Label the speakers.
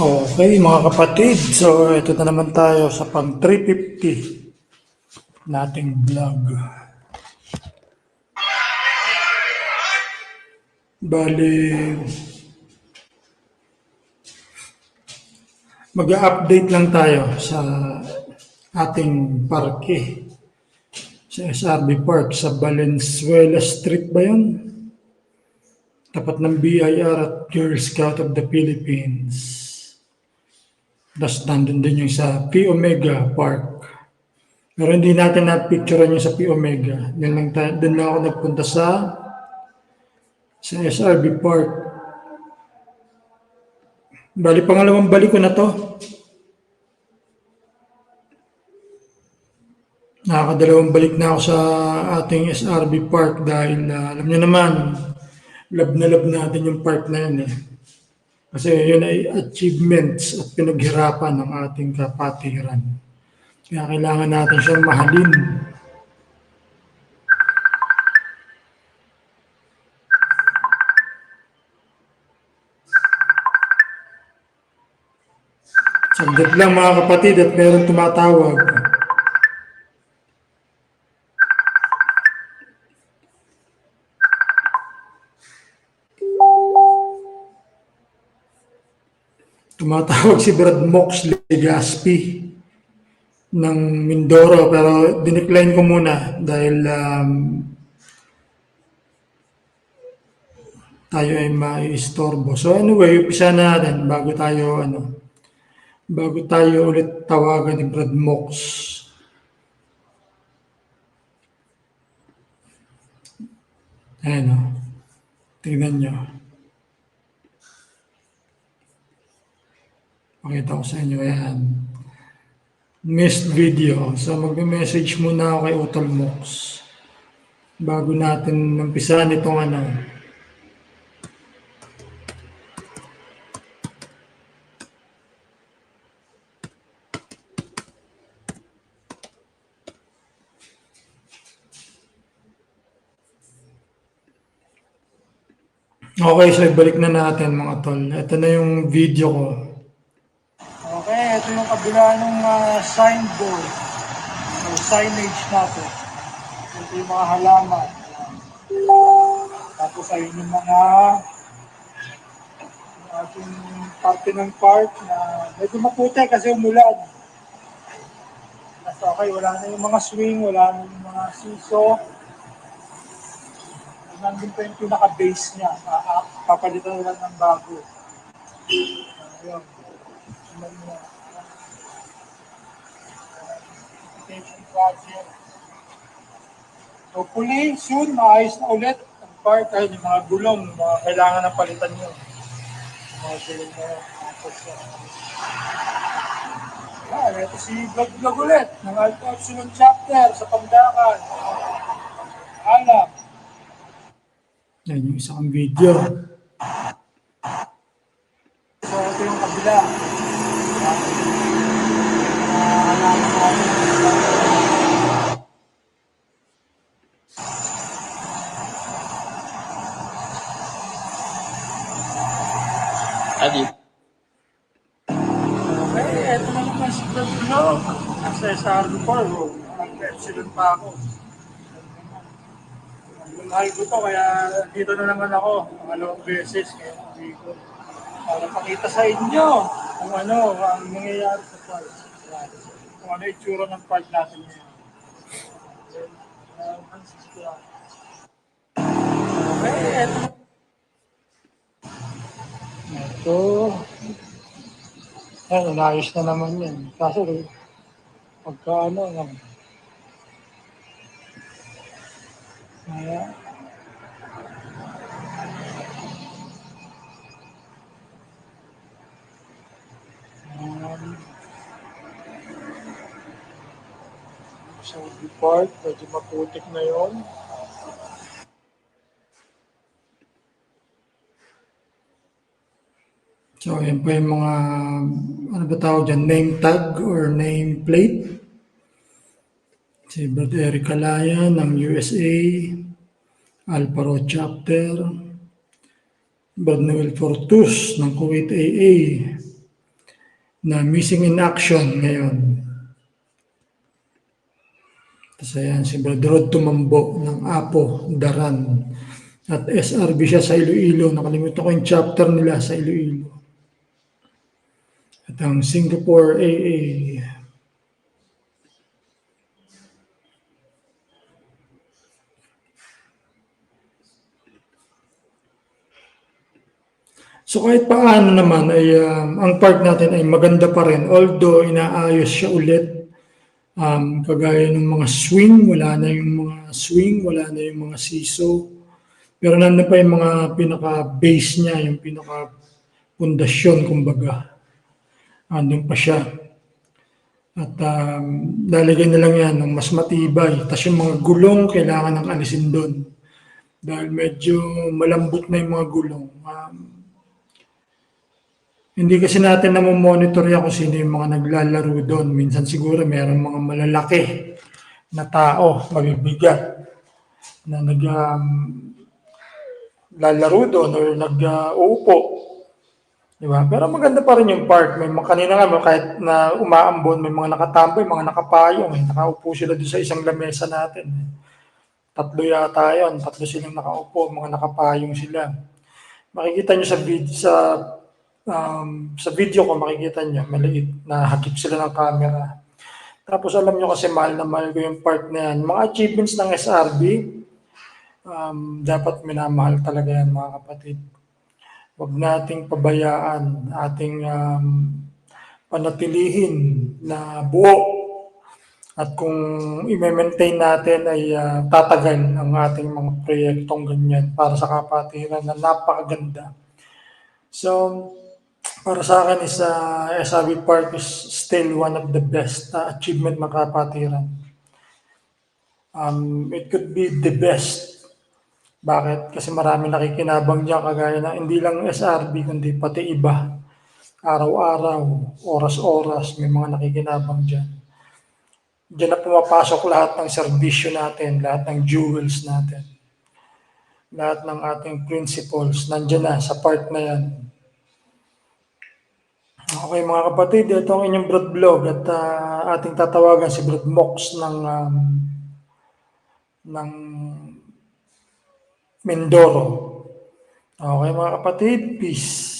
Speaker 1: Okay mga kapatid, so ito na naman tayo sa pang 350 nating vlog. Bali, mag-update lang tayo sa ating parke sa SRB Park sa Valenzuela Street ba yun? Tapat ng BIR at Girl Scout of the Philippines. Tapos nandun din yung sa P Omega Park. Pero hindi natin na-picturean yung sa P Omega. Doon lang, doon lang ako nagpunta sa sa SRB Park. Bali, pangalawang balik ko na to. Nakakadalawang balik na ako sa ating SRB Park dahil ah, alam niyo naman, love na love natin yung park na yun eh. Kasi yun ay achievements at pinaghirapan ng ating kapatiran. Kaya kailangan natin siyang mahalin. Saglit lang mga kapatid at meron tumatawag. Tumatawag si Brad Mox Legaspi ng Mindoro pero dinecline ko muna dahil um, tayo ay maiistorbo. So anyway, umpisa na natin bago tayo ano bago tayo ulit tawagan ni Brad Mox. Ayan o. Tingnan nyo. Pakita ko sa inyo yan. Missed video. So magme-message muna ako kay Utol Mox. Bago natin umpisahan itong ano. Okay, so ibalik na natin mga tol. Ito na yung video ko. Yung kabila ng uh, signboard o signage natin. Ito yung mga halaman. Tapos ay yung mga yung ating parte ng park na medyo maputi kasi umulan. That's okay, wala na yung mga swing, wala na yung mga siso. Nandun pa yung pinaka-base niya. Ah, Papalitan lang ng bago. Ayun. Tingnan Education project. Hopefully, soon, maayos na ulit ang park. Ay, yung mga gulong, mga kailangan ng palitan nyo. Mga gulong ito si Vlog Vlog ulit ng Alto Epsilon Chapter sa Pandakan. Alam. Yan yung isang video. So, ito yung kabila.
Speaker 2: Adi.
Speaker 1: Okay, eto na naman si SR before, oh. Nag-epsilon pa ako. Mahal ko to, kaya dito na naman ako. Pangalawang beses, kaya hindi ko. Para pakita sa inyo kung ano ang nangyayari sa park. Kung ano yung itsura ng park natin ngayon. Okay, eto. Ito. Yan, inayos na naman yan. Kaso, pagka ano, ano, kaya, sa part, medyo maputik na yon. So, yan po yung mga, ano ba tawag dyan, name tag or name plate. Si Brad Eric Alaya ng USA, Alparo Chapter, Brad Noel Fortus ng Kuwait AA, na missing in action ngayon. Tapos ayan, si Brother Rod Tumambo ng Apo, Daran. At SRB siya sa Iloilo. Nakalimutan ko yung chapter nila sa Iloilo. At ang Singapore AA. So kahit paano naman ay um, ang park natin ay maganda pa rin. Although inaayos siya ulit. Um, kagaya ng mga swing, wala na yung mga swing, wala na yung mga siso. Pero nandun pa yung mga pinaka-base niya, yung pinaka-pundasyon, kumbaga. Andun pa siya. At um, lalagyan na lang yan ng mas matibay. Tapos yung mga gulong, kailangan ng alisin doon. Dahil medyo malambot na yung mga gulong. Um, hindi kasi natin na monitor yan kung sino yung mga naglalaro doon. Minsan siguro mayroong mga malalaki na tao, mabibigat, na nag um, lalaro doon or nag-uupo. Di ba? Pero maganda pa rin yung park. May mga kanina nga, kahit na umaambon, may mga nakatambay, mga nakapayong. Eh. Nakaupo sila doon sa isang lamesa natin. Tatlo yata yun. Tatlo silang nakaupo, mga nakapayong sila. Makikita nyo sa video, sa um, sa video ko makikita nyo, maliit na hakip sila ng camera. Tapos alam nyo kasi mahal na mahal ko yung part na yan. Mga achievements ng SRB, um, dapat minamahal talaga yan mga kapatid. Huwag nating pabayaan ating um, panatilihin na buo at kung i-maintain natin ay uh, tatagal ang ating mga proyektong ganyan para sa kapatiran na napakaganda. So, para sa akin is uh, SRB Park is still one of the best uh, achievement ng kapatiran. Um, it could be the best. Bakit? Kasi marami nakikinabang diyan kagaya na hindi lang SRB kundi pati iba. Araw-araw, oras-oras, may mga nakikinabang diyan. Diyan na pumapasok lahat ng serbisyo natin, lahat ng jewels natin. Lahat ng ating principles, nandiyan na sa part na yan. Okay mga kapatid, ito ang inyong Brad Blog at uh, ating tatawagan si Brad Mox ng um, ng Mindoro. Okay mga kapatid, peace.